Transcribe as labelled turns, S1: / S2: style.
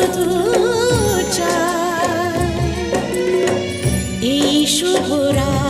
S1: শুধু এই শুভরা